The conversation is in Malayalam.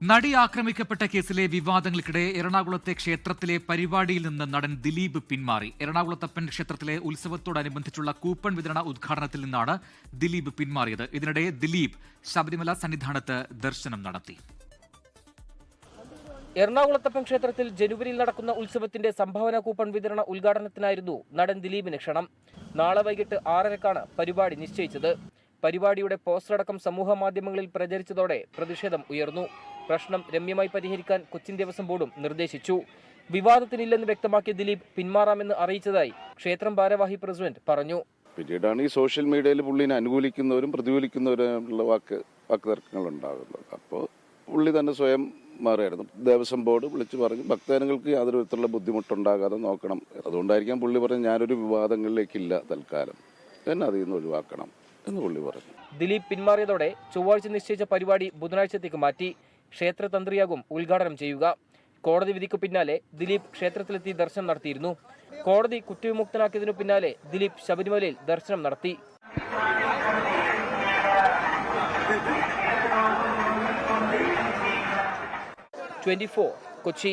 നടി ആക്രമിക്കപ്പെട്ട കേസിലെ വിവാദങ്ങൾക്കിടെ എറണാകുളത്തെ ക്ഷേത്രത്തിലെ പരിപാടിയിൽ നിന്ന് നടൻ ദിലീപ് പിന്മാറി. എറണാകുളത്തപ്പൻ ക്ഷേത്രത്തിലെ ഉത്സവത്തോടനുബന്ധിച്ചുള്ള കൂപ്പൺ വിതരണ ഉദ്ഘാടനത്തിൽ നിന്നാണ് ദിലീപ് പിന്മാറിയത്. ഇതിനിടെ ദിലീപ് ശബരിമല സന്നിധാനത്ത് ദർശനം നടത്തി. എറണാകുളത്തപ്പൻ ക്ഷേത്രത്തിൽ ജനുവരിയിൽ നടക്കുന്ന ഉത്സവത്തിന്റെ സംഭാവന കൂപ്പൺ വിതരണ ഉദ്ഘാടനത്തിനായിരുന്നു നടൻ ദിലീപിന് ക്ഷണം. നാളെ വൈകിട്ട് ആറരക്കാണ് പരിപാടി നിശ്ചയിച്ചത്. പരിപാടിയുടെ പോസ്റ്ററടക്കം സമൂഹ മാധ്യമങ്ങളിൽ പ്രചരിച്ചതോടെ പ്രതിഷേധം ഉയർന്നു. പ്രശ്നം രമ്യമായി പരിഹരിക്കാൻ കൊച്ചിൻ ദേവസ്വം ബോർഡും നിർദ്ദേശിച്ചു. വിവാദത്തിനില്ലെന്ന് വ്യക്തമാക്കിയ ദിലീപ് പിന്മാറാമെന്ന് അറിയിച്ചതായി ക്ഷേത്രം ഭാരവാഹി പ്രസിഡന്റ് പറഞ്ഞു. പിന്നീടാണ് ഈ സോഷ്യൽ മീഡിയയിൽ പുള്ളിനെ അനുകൂലിക്കുന്നവരും പ്രതികൂലിക്കുന്നവരുമുള്ള വാക്ക് വാക്കുതർക്കങ്ങൾ ഉണ്ടാകുന്നത് അപ്പോൾ പുള്ളി തന്നെ സ്വയം മാറിയായിരുന്നു ദേവസ്വം ബോർഡ് വിളിച്ചു പറഞ്ഞു ഭക്തജനങ്ങൾക്ക് യാതൊരു വിധത്തിലുള്ള ബുദ്ധിമുട്ടുണ്ടാകാതെ നോക്കണം. അതുകൊണ്ടായിരിക്കാം പുള്ളി പറഞ്ഞു ഞാനൊരു വിവാദങ്ങളിലേക്കില്ല തൽക്കാലം. എന്നെ അതിൽ നിന്ന് ഒഴിവാക്കണം. എന്ന് പുള്ളി പറഞ്ഞു. ദിലീപ് പിന്മാറിയതോടെ ചൊവ്വാഴ്ച നിശ്ചയിച്ച പരിപാടി ബുധനാഴ്ചത്തേക്ക് മാറ്റി ക്ഷേത്രതന്ത്രിയാകും ഉദ്ഘാടനം ചെയ്യുക. കോടതി വിധിക്കു പിന്നാലെ ദിലീപ് ക്ഷേത്രത്തിലെത്തി ദർശനം നടത്തിയിരുന്നു. കോടതി കുറ്റവിമുക്തനാക്കിയതിനു പിന്നാലെ ദിലീപ് ശബരിമലയിൽ ദർശനം നടത്തി. ട്വന്റി കൊച്ചി